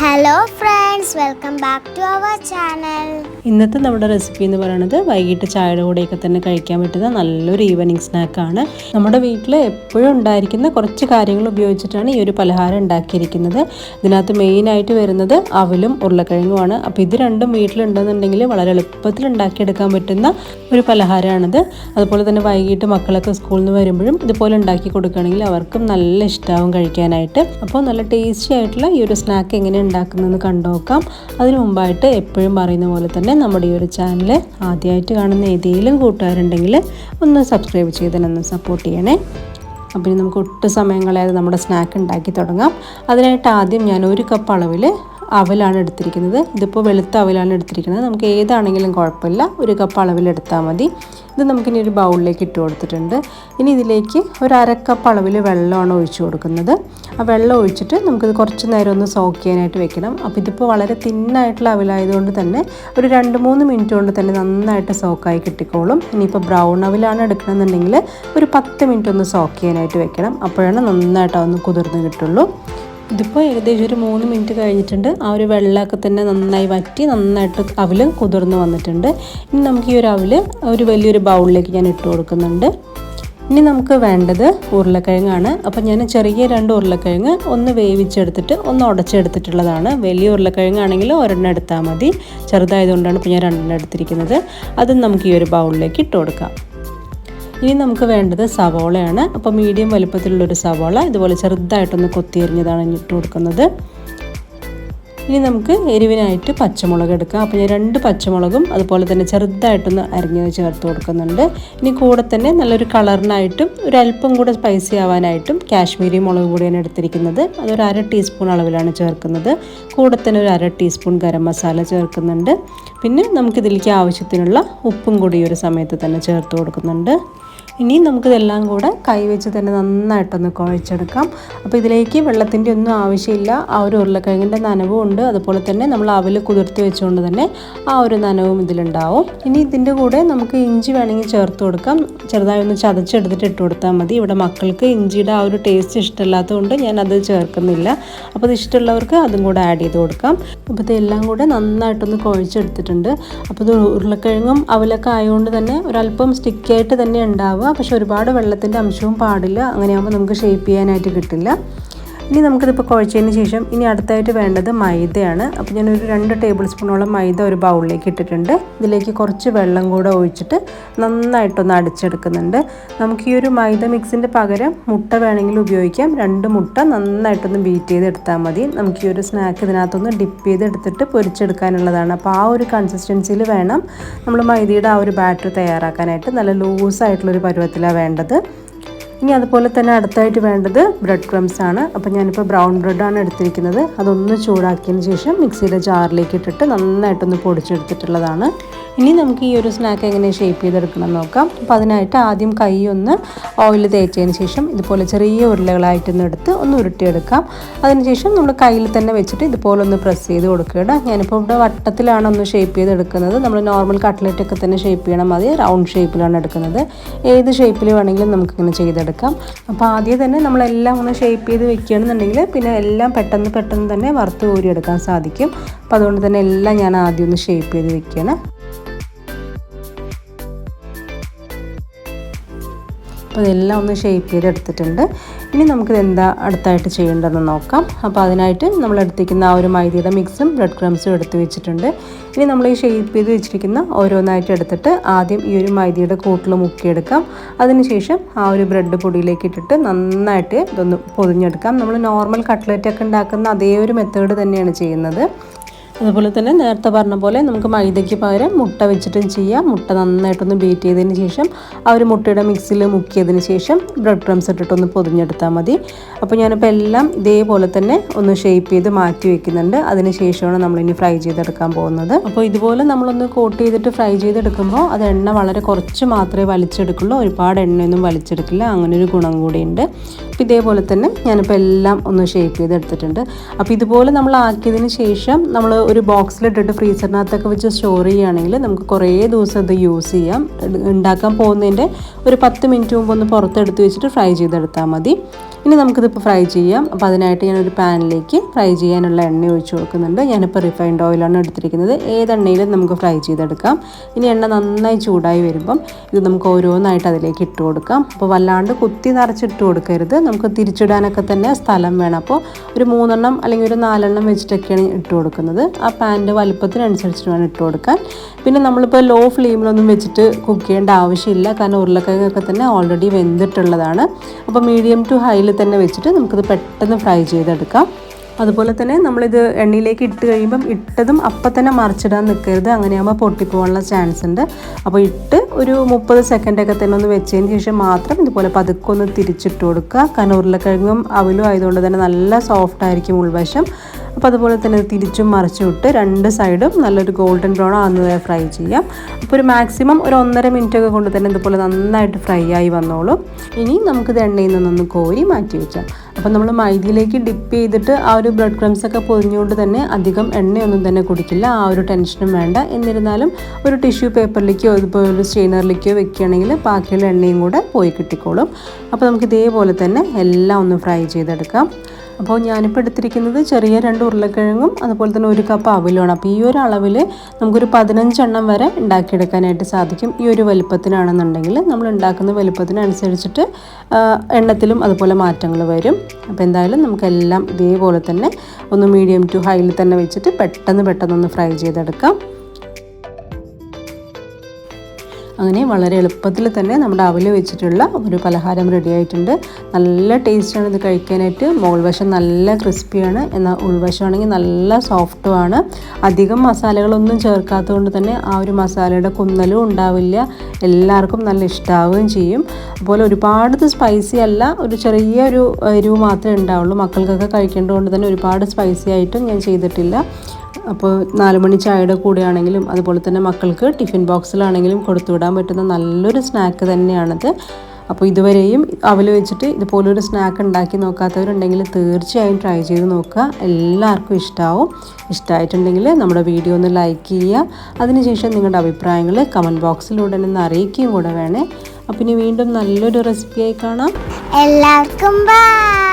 Hello friends welcome back to our channel ഇന്നത്തെ നമ്മുടെ recipe എന്ന് പറയുന്നത് വൈകിട്ട് ചായയുടെ കൂടെയൊക്കെ തന്നെ കഴിക്കാൻ പറ്റുന്ന നല്ലൊരു ഈവനിങ് സ്നാക്കാണ് നമ്മുടെ വീട്ടിൽ എപ്പോഴും ഉണ്ടായിരിക്കുന്ന കുറച്ച് കാര്യങ്ങൾ ഉപയോഗിച്ചിട്ടാണ് ഈ ഒരു പലഹാരം ഉണ്ടാക്കിയിരിക്കുന്നത്. ഇതിനകത്ത് മെയിനായിട്ട് വരുന്നത് അവലും ഉരുളക്കിഴങ്ങുമാണ് അപ്പോൾ ഇത് രണ്ടും വീട്ടിലുണ്ടെന്നുണ്ടെങ്കിൽ വളരെ എളുപ്പത്തിൽ ഉണ്ടാക്കിയെടുക്കാൻ പറ്റുന്ന ഒരു പലഹാരമാണിത്. അതുപോലെ തന്നെ വൈകിട്ട് മക്കളൊക്കെ സ്കൂളിൽ നിന്ന് വരുമ്പോഴും ഇതുപോലെ ഉണ്ടാക്കി കൊടുക്കുകയാണെങ്കിൽ അവർക്കും നല്ല ഇഷ്ടമാവും കഴിക്കാനായിട്ട്. അപ്പോൾ നല്ല ടേസ്റ്റി ആയിട്ടുള്ള ഈ ഒരു സ്നാക്ക് എങ്ങനെ ഉണ്ടാക്കുന്നതെന്ന് കണ്ടുനോക്കാം അതിനു മുമ്പായിട്ട് എപ്പോഴും പറയുന്ന പോലെ തന്നെ നമ്മുടെ ഈ ഒരു ചാനൽ ആദ്യമായിട്ട് കാണുന്ന ഏതെങ്കിലും കൂട്ടുകാരുണ്ടെങ്കിൽ ഒന്ന് സബ്സ്ക്രൈബ് ചെയ്തതിനൊന്ന് സപ്പോർട്ട് ചെയ്യണേ. അപ്പം നമുക്ക് ഒട്ടും സമയം കളയാതെ നമ്മുടെ സ്നാക്ക് ഉണ്ടാക്കി തുടങ്ങാം. അതിനായിട്ട് ആദ്യം ഞാൻ ഒരു കപ്പ് അളവിൽ അവലാണ് എടുത്തിരിക്കുന്നത്. ഇതിപ്പോൾ വെളുത്ത അവലാണ് എടുത്തിരിക്കുന്നത്. നമുക്ക് ഏതാണെങ്കിലും കുഴപ്പമില്ല. ഒരു കപ്പ് അളവിലെടുത്താൽ മതി. ഇത് നമുക്കിനി ഒരു ബൗളിലേക്ക് ഇട്ട് കൊടുത്തിട്ടുണ്ട്. ഇനി ഇതിലേക്ക് ഒരു അരക്കപ്പ് കപ്പ് അളവിൽ വെള്ളമാണ് ഒഴിച്ചു കൊടുക്കുന്നത്. ആ വെള്ളം ഒഴിച്ചിട്ട് നമുക്കിത് കുറച്ച് നേരം ഒന്ന് സോക്ക് ചെയ്യാനായിട്ട് വെക്കണം. അപ്പോൾ ഇതിപ്പോൾ വളരെ തിന്നായിട്ടുള്ള അവലായതുകൊണ്ട് തന്നെ ഒരു രണ്ട് മൂന്ന് മിനിറ്റ് കൊണ്ട് തന്നെ നന്നായിട്ട് സോക്കായി കിട്ടിക്കോളും. ഇനിയിപ്പോൾ ബ്രൗൺ അവലാണ് എടുക്കണമെന്നുണ്ടെങ്കിൽ ഒരു പത്ത് മിനിറ്റ് ഒന്ന് സോക്ക് ചെയ്യാനായിട്ട് വെക്കണം. അപ്പോഴാണ് നന്നായിട്ട് അതൊന്ന് കുതിർന്ന് കിട്ടുള്ളൂ. ഇതിപ്പോൾ ഏകദേശം ഒരു മൂന്ന് മിനിറ്റ് കഴിഞ്ഞിട്ടുണ്ട്. ആ ഒരു വെള്ളമൊക്കെ തന്നെ നന്നായി വറ്റി നന്നായിട്ട് അവൽ കുതിർന്ന് വന്നിട്ടുണ്ട്. ഇനി നമുക്ക് ഈ ഒരു അവൽ ഒരു വലിയൊരു ബൗളിലേക്ക് ഞാൻ ഇട്ട് കൊടുക്കുന്നുണ്ട്. ഇനി നമുക്ക് വേണ്ടത് ഉരുളക്കിഴങ്ങാണ്. അപ്പം ഞാൻ ചെറിയ രണ്ട് ഉരുളക്കിഴങ്ങ് ഒന്ന് വേവിച്ചെടുത്തിട്ട് ഒന്ന് ഉടച്ചെടുത്തിട്ടുള്ളതാണ്. വലിയ ഉരുളക്കിഴങ്ങാണെങ്കിൽ ഒരെണ്ണം എടുത്താൽ മതി. ചെറുതായതുകൊണ്ടാണ് ഇപ്പോൾ ഞാൻ രണ്ടെണ്ണം എടുത്തിരിക്കുന്നത്. അതും നമുക്ക് ഈ ഒരു ബൗളിലേക്ക് ഇട്ട് കൊടുക്കാം. ഇനി നമുക്ക് വേണ്ടത് സവോളയാണ്. അപ്പോൾ മീഡിയം വലുപ്പത്തിലുള്ളൊരു സവോള ഇതുപോലെ ചെറുതായിട്ടൊന്ന് കൊത്തിയെറിഞ്ഞതാണ് ഇട്ട് കൊടുക്കുന്നത്. ഇനി നമുക്ക് എരിവിനായിട്ട് പച്ചമുളക് എടുക്കാം. അപ്പോൾ ഞാൻ രണ്ട് പച്ചമുളകും അതുപോലെ തന്നെ ചെറുതായിട്ടൊന്ന് അരിഞ്ഞത് ചേർത്ത് കൊടുക്കുന്നുണ്ട്. ഇനി കൂടെ തന്നെ നല്ലൊരു കളറിനായിട്ടും ഒരു അല്പം കൂടെ സ്പൈസി ആവാനായിട്ടും കാശ്മീരി മുളക് കൂടിയാണ് എടുത്തിരിക്കുന്നത്. അതൊരു അര ടീസ്പൂൺ അളവിലാണ് ചേർക്കുന്നത്. കൂടെ തന്നെ ഒരു അര ടീസ്പൂൺ ഗരം മസാല ചേർക്കുന്നുണ്ട്. പിന്നെ നമുക്കിതിലേക്ക് ആവശ്യത്തിനുള്ള ഉപ്പും കൂടി ഈ ഒരു സമയത്ത് തന്നെ ചേർത്ത് കൊടുക്കുന്നുണ്ട്. ഇനി നമുക്കിതെല്ലാം കൂടെ കൈവച്ച് തന്നെ നന്നായിട്ടൊന്ന് കുഴച്ചെടുക്കാം. അപ്പോൾ ഇതിലേക്ക് വെള്ളത്തിന്റെ ഒന്നും ആവശ്യമില്ല. ആ ഒരു ഉരുളക്കിഴങ്ങിന്റെ നനവും ഉണ്ട്. അതുപോലെ തന്നെ നമ്മൾ അവൽ കുതിർത്ത് വെച്ചുകൊണ്ട് തന്നെ ആ ഒരു നനവും ഇതിലുണ്ടാവും. ഇനി ഇതിന്റെ കൂടെ നമുക്ക് ഇഞ്ചി വേണമെങ്കിൽ ചേർത്ത് കൊടുക്കാം. ചെറുതായി ഒന്ന് ചതച്ചെടുത്തിട്ട് ഇട്ട് കൊടുത്താൽ മതി. ഇവിടെ മക്കൾക്ക് ഇഞ്ചിയുടെ ആ ഒരു ടേസ്റ്റ് ഇഷ്ടമില്ലാത്തതുകൊണ്ട് ഞാൻ അത് ചേർക്കുന്നില്ല. അപ്പോൾ അത് ഇഷ്ടമുള്ളവർക്ക് അതും കൂടെ ആഡ് ചെയ്ത് കൊടുക്കാം. അപ്പോൾ ഇതെല്ലാം കൂടെ നന്നായിട്ടൊന്ന് കുഴച്ചെടുത്തിട്ടുണ്ട്. അപ്പോൾ ഇത് ഉരുളക്കിഴങ്ങും അവലൊക്കെ ആയതുകൊണ്ട് തന്നെ ഒരല്പം സ്റ്റിക്കായിട്ട് തന്നെ പക്ഷെ ഒരുപാട് വെള്ളത്തിന്റെ അംശവും പാടില്ല. അങ്ങനെയാകുമ്പോൾ നമുക്ക് ഷേപ്പ് ചെയ്യാനായിട്ട് കിട്ടില്ല. ഇനി നമുക്കിതിപ്പോൾ കുഴച്ചതിന് ശേഷം ഇനി അടുത്തായിട്ട് വേണ്ടത് മൈദയാണ്. അപ്പോൾ ഞാനൊരു രണ്ട് ടേബിൾ സ്പൂണോളം മൈദ ഒരു ബൗളിലേക്ക് ഇട്ടിട്ടുണ്ട്. ഇതിലേക്ക് കുറച്ച് വെള്ളം കൂടെ ഒഴിച്ചിട്ട് നന്നായിട്ടൊന്ന് അടിച്ചെടുക്കുന്നുണ്ട്. നമുക്ക് ഈ ഒരു മൈദ മിക്സിന്റെ പകരം മുട്ട വേണമെങ്കിൽ ഉപയോഗിക്കാം. രണ്ട് മുട്ട നന്നായിട്ടൊന്ന് ബീറ്റ് ചെയ്തെടുത്താൽ മതി. നമുക്ക് ഈ ഒരു സ്നാക്ക് ഇതിനകത്തൊന്ന് ഡിപ്പ് ചെയ്തെടുത്തിട്ട് പൊരിച്ചെടുക്കാനുള്ളതാണ്. അപ്പോൾ ആ ഒരു കൺസിസ്റ്റൻസിയിൽ വേണം നമ്മൾ മൈദയുടെ ആ ഒരു ബാറ്റർ തയ്യാറാക്കാനായിട്ട്. നല്ല ലൂസായിട്ടുള്ളൊരു പരുവത്തിലാണ് വേണ്ടത്. ഇനി അതുപോലെ തന്നെ അടുത്തായിട്ട് വേണ്ടത് ബ്രെഡ് ക്രംസ് ആണ്. അപ്പോൾ ഞാനിപ്പോൾ ബ്രൗൺ ബ്രെഡാണ് എടുത്തിരിക്കുന്നത്. അതൊന്ന് ചൂടാക്കിയതിന് ശേഷം മിക്സിയുടെ ജാറിലേക്ക് ഇട്ടിട്ട് നന്നായിട്ടൊന്ന് പൊടിച്ചെടുത്തിട്ടുള്ളതാണ്. ഇനി നമുക്ക് ഈ ഒരു സ്നാക്ക് എങ്ങനെ ഷേപ്പ് ചെയ്തെടുക്കണം നോക്കാം. അപ്പോൾ അതിനായിട്ട് ആദ്യം കൈ ഒന്ന് ഓയിൽ തേച്ചതിന് ശേഷം ഇതുപോലെ ചെറിയ ഉരുളകളായിട്ടൊന്ന് എടുത്ത് ഒന്ന് ഉരുട്ടിയെടുക്കാം. അതിനുശേഷം നമ്മൾ കയ്യിൽ തന്നെ വെച്ചിട്ട് ഇതുപോലെ ഒന്ന് പ്രസ് ചെയ്ത് കൊടുക്കുക ഞാനിപ്പോൾ ഇവിടെ വട്ടത്തിലാണ് ഒന്ന് ഷേപ്പ് ചെയ്തെടുക്കുന്നത്. നമ്മൾ നോർമൽ കട്ട്ലറ്റൊക്കെ തന്നെ ഷേപ്പ് ചെയ്യണം മതി റൗണ്ട് ഷേപ്പിലാണ് എടുക്കുന്നത്. ഏത് ഷേപ്പിൽ വേണമെങ്കിലും നമുക്കിങ്ങനെ ചെയ്തെടുക്കാം. അപ്പോൾ ആദ്യം തന്നെ നമ്മളെല്ലാം ഒന്ന് ഷേപ്പ് ചെയ്ത് വെക്കുകയാണെന്നുണ്ടെങ്കിൽ പിന്നെ എല്ലാം പെട്ടെന്ന് പെട്ടെന്ന് തന്നെ വറുത്ത് കോരിയെടുക്കാൻ സാധിക്കും. അപ്പോൾ അതുകൊണ്ട് തന്നെ എല്ലാം ഞാൻ ആദ്യം ഒന്ന് ഷേപ്പ് ചെയ്ത് വെക്കുകയാണ്. അപ്പോൾ ഇതെല്ലാം ഒന്ന് ഷേപ്പ് ചെയ്തെടുത്തിട്ടുണ്ട്. ഇനി നമുക്കിത് എന്താ അടുത്തായിട്ട് ചെയ്യേണ്ടതെന്ന് നോക്കാം. അപ്പോൾ അതിനായിട്ട് നമ്മൾ എടുത്തിരിക്കുന്ന ആ ഒരു മൈദയുടെ മിക്സും ബ്രെഡ് ക്രംസും എടുത്ത് വെച്ചിട്ടുണ്ട്. ഇനി നമ്മൾ ഈ ഷെയ്പ്പ് ചെയ്ത് വെച്ചിരിക്കുന്ന ഓരോന്നായിട്ട് എടുത്തിട്ട് ആദ്യം ഈ ഒരു മൈദയുടെ കൂട്ടിൽ മുക്കിയെടുക്കാം. അതിനുശേഷം ആ ഒരു ബ്രെഡ് പൊടിയിലേക്ക് ഇട്ടിട്ട് നന്നായിട്ട് ഇതൊന്ന് പൊതിഞ്ഞെടുക്കാം. നമ്മൾ നോർമൽ കട്ട്ലറ്റ് ഒക്കെ ഉണ്ടാക്കുന്ന അതേ ഒരു മെത്തേഡ് തന്നെയാണ് ചെയ്യുന്നത്. അതുപോലെ തന്നെ നേരത്തെ പറഞ്ഞ പോലെ നമുക്ക് മൈദയ്ക്ക് പകരം മുട്ട വെച്ചിട്ടും ചെയ്യാം. മുട്ട നന്നായിട്ടൊന്ന് ബീറ്റ് ചെയ്തതിന് ശേഷം ആ ഒരു മുട്ടയുടെ മിക്സിയിൽ മുക്കിയതിന് ശേഷം ബ്രെഡ് ക്രംസ് ഇട്ടിട്ടൊന്ന് പൊതിഞ്ഞെടുത്താൽ മതി. അപ്പോൾ ഞാനിപ്പോൾ എല്ലാം ഇതേപോലെ തന്നെ ഒന്ന് ഷേപ്പ് ചെയ്ത് മാറ്റി വെക്കുന്നുണ്ട്. അതിന് ശേഷമാണ് നമ്മളിനി ഫ്രൈ ചെയ്തെടുക്കാൻ പോകുന്നത്. അപ്പോൾ ഇതുപോലെ നമ്മളൊന്ന് കോട്ട് ചെയ്തിട്ട് ഫ്രൈ ചെയ്തെടുക്കുമ്പോൾ അത് എണ്ണ വളരെ കുറച്ച് മാത്രമേ വലിച്ചെടുക്കുള്ളൂ. ഒരുപാട് എണ്ണയൊന്നും വലിച്ചെടുക്കില്ല. അങ്ങനെ ഒരു ഗുണം കൂടിയുണ്ട്. അപ്പോൾ ഇതേപോലെ തന്നെ ഞാനിപ്പോൾ എല്ലാം ഒന്ന് ഷേപ്പ് ചെയ്തെടുത്തിട്ടുണ്ട്. അപ്പോൾ ഇതുപോലെ നമ്മൾ ആക്കിയതിന് ശേഷം നമ്മൾ ഒരു ബോക്സിലിട്ടിട്ട് ഫ്രീസറിനകത്തൊക്കെ വെച്ച് സ്റ്റോർ ചെയ്യുകയാണെങ്കിൽ നമുക്ക് കുറേ ദിവസം ഇത് യൂസ് ചെയ്യാം. ഉണ്ടാക്കാൻ പോകുന്നതിന്റെ ഒരു പത്ത് മിനിറ്റ് മുമ്പ് ഒന്ന് പുറത്തെടുത്ത് വെച്ചിട്ട് ഫ്രൈ ചെയ്തെടുത്താൽ മതി. ഇനി നമുക്കിതിപ്പോൾ ഫ്രൈ ചെയ്യാം. അപ്പോൾ അതിനായിട്ട് ഞാനൊരു പാനിലേക്ക് ഫ്രൈ ചെയ്യാനുള്ള എണ്ണ ഒഴിച്ച് കൊടുക്കുന്നുണ്ട്. ഞാനിപ്പോൾ റിഫൈൻഡ് ഓയിലാണ് എടുത്തിരിക്കുന്നത്. ഏതെണ്ണയിലും നമുക്ക് ഫ്രൈ ചെയ്തെടുക്കാം. ഇനി എണ്ണ നന്നായി ചൂടായി വരുമ്പം ഇത് നമുക്ക് ഓരോന്നായിട്ട് അതിലേക്ക് ഇട്ട് കൊടുക്കാം. അപ്പോൾ വല്ലാണ്ട് കുത്തി നിറച്ചിട്ട് കൊടുക്കരുത്. നമുക്ക് തിരിച്ചിടാനൊക്കെ തന്നെ സ്ഥലം വേണം. അപ്പോൾ ഒരു മൂന്നെണ്ണം അല്ലെങ്കിൽ ഒരു നാലെണ്ണം വെച്ചിട്ടൊക്കെയാണ് ഇട്ട് കൊടുക്കുന്നത്. ആ പാനിന്റെ വലുപ്പത്തിനനുസരിച്ചിട്ട് വേണം ഇട്ട് കൊടുക്കാൻ. പിന്നെ നമ്മളിപ്പോൾ ലോ ഫ്ലെയിമിലൊന്നും വെച്ചിട്ട് കുക്ക് ചെയ്യേണ്ട ആവശ്യമില്ല. കാരണം ഉരുളക്കിഴങ്ങൊക്കെ തന്നെ ഓൾറെഡി വെന്തിട്ടുള്ളതാണ്. അപ്പോൾ മീഡിയം ടു ഹൈയിൽ തന്നെ വെച്ചിട്ട് നമുക്കത് പെട്ടെന്ന് ഫ്രൈ ചെയ്തെടുക്കാം. അതുപോലെ തന്നെ നമ്മളിത് എണ്ണയിലേക്ക് ഇട്ട് കഴിയുമ്പം ഇട്ടതും അപ്പം തന്നെ മറിച്ചിടാൻ നിൽക്കരുത്. അങ്ങനെയാകുമ്പോൾ പൊട്ടിപ്പോകാനുള്ള ചാൻസ് ഉണ്ട്. അപ്പോൾ ഇട്ട് ഒരു മുപ്പത് സെക്കൻഡൊക്കെ തന്നെ ഒന്ന് വെച്ചതിന് ശേഷം മാത്രം ഇതുപോലെ പതുക്കെ ഒന്ന് തിരിച്ചിട്ട് കൊടുക്കുക. കാരണം ഉരുളക്കിഴങ്ങും അവലും ആയതുകൊണ്ട് തന്നെ നല്ല സോഫ്റ്റ് ആയിരിക്കും ഉൾവശം. അപ്പോൾ അതുപോലെ തന്നെ തിരിച്ചും മറിച്ചും രണ്ട് സൈഡും നല്ലൊരു ഗോൾഡൻ ബ്രൗൺ ആകുന്നതായി ഫ്രൈ ചെയ്യാം. അപ്പോൾ ഒരു മാക്സിമം ഒരു ഒന്നര മിനിറ്റ് ഒക്കെ കൊണ്ട് തന്നെ ഇതുപോലെ നന്നായിട്ട് ഫ്രൈ ആയി വന്നോളും. ഇനി നമുക്കിത് എണ്ണയിൽ നിന്നൊന്ന് കോരി മാറ്റി വെച്ചാൽ അപ്പോൾ നമ്മൾ മൈദയിലേക്ക് ഡിപ്പ് ചെയ്തിട്ട് ആ ഒരു ബ്രെഡ് ക്രംസ് ഒക്കെ പൊതിഞ്ഞുകൊണ്ട് തന്നെ അധികം എണ്ണയൊന്നും തന്നെ കുടിക്കില്ല. ആ ഒരു ടെൻഷനും വേണ്ട. എന്നിരുന്നാലും ഒരു ടിഷ്യൂ പേപ്പറിലേക്കോ ഇതുപോലെ ഒരു സ്റ്റെയിനറിലേക്കോ വെക്കുകയാണെങ്കിൽ ബാക്കിയുള്ള എണ്ണയും കൂടെ പോയി കിട്ടിക്കോളും. അപ്പോൾ നമുക്ക് ഇതേപോലെ തന്നെ എല്ലാം ഒന്ന് ഫ്രൈ ചെയ്തെടുക്കാം. അപ്പോൾ ഞാനിപ്പോൾ എടുത്തിരിക്കുന്നത് ചെറിയ രണ്ട് ഉരുളക്കിഴങ്ങും അതുപോലെ തന്നെ ഒരു കപ്പ് അവിലുമാണ് അപ്പോൾ ഈ ഒരു അളവിൽ നമുക്കൊരു പതിനഞ്ചെണ്ണം വരെ ഉണ്ടാക്കിയെടുക്കാനായിട്ട് സാധിക്കും. ഈ ഒരു വലുപ്പത്തിനാണെന്നുണ്ടെങ്കിൽ നമ്മൾ ഉണ്ടാക്കുന്ന വലുപ്പത്തിനനുസരിച്ചിട്ട് എണ്ണത്തിലും അതുപോലെ മാറ്റങ്ങൾ വരും. അപ്പോൾ എന്തായാലും നമുക്കെല്ലാം ഇതേപോലെ തന്നെ ഒന്ന് മീഡിയം ടു ഹൈയിൽ തന്നെ വെച്ചിട്ട് പെട്ടെന്ന് പെട്ടെന്ന് ഒന്ന് ഫ്രൈ ചെയ്തെടുക്കാം. അങ്ങനെ വളരെ എളുപ്പത്തിൽ തന്നെ നമ്മുടെ അവൽ വെച്ചിട്ടുള്ള ഒരു പലഹാരം റെഡി ആയിട്ടുണ്ട്. നല്ല ടേസ്റ്റാണ് ഇത് കഴിക്കാനായിട്ട്. മുകൾ വശം നല്ല ക്രിസ്പിയാണ് എന്നാൽ ഉൾവശമാണെങ്കിൽ നല്ല സോഫ്റ്റുമാണ് അധികം മസാലകളൊന്നും ചേർക്കാത്തതുകൊണ്ട് തന്നെ ആ ഒരു മസാലയുടെ കുന്നലും ഉണ്ടാവില്ല. എല്ലാവർക്കും നല്ല ഇഷ്ടാവുകയും ചെയ്യും. അതുപോലെ ഒരുപാട് സ്പൈസി അല്ല ഒരു ചെറിയ ഒരു എരിവ് മാത്രമേ ഉണ്ടാവുള്ളൂ. മക്കൾക്കൊക്കെ കഴിക്കേണ്ടതുകൊണ്ട് തന്നെ ഒരുപാട് സ്പൈസി ആയിട്ടും ഞാൻ ചെയ്തിട്ടില്ല. അപ്പോൾ നാല് മണി ചായയുടെ കൂടെയാണെങ്കിലും അതുപോലെ തന്നെ മക്കൾക്ക് ടിഫിൻ ബോക്സിലാണെങ്കിലും കൊടുത്തുവിടാൻ പറ്റുന്ന നല്ലൊരു സ്നാക്ക് തന്നെയാണത്. അപ്പോൾ ഇതുവരെയും അവൽ വെച്ചിട്ട് ഇതുപോലൊരു സ്നാക്ക് ഉണ്ടാക്കി നോക്കാത്തവരുണ്ടെങ്കിൽ തീർച്ചയായും ട്രൈ ചെയ്ത് നോക്കുക. എല്ലാവർക്കും ഇഷ്ടമാവും ഇഷ്ടമായിട്ടുണ്ടെങ്കിൽ നമ്മുടെ വീഡിയോ ഒന്ന് ലൈക്ക് ചെയ്യുക. അതിനുശേഷം നിങ്ങളുടെ അഭിപ്രായങ്ങൾ കമന്റ് ബോക്സിലൂടെ ഒന്ന് അറിയിക്കുകയും കൂടെ വേണേ. അപ്പം ഇനി വീണ്ടും നല്ലൊരു റെസിപ്പിയായി കാണാം. എല്ലാവർക്കും ബൈ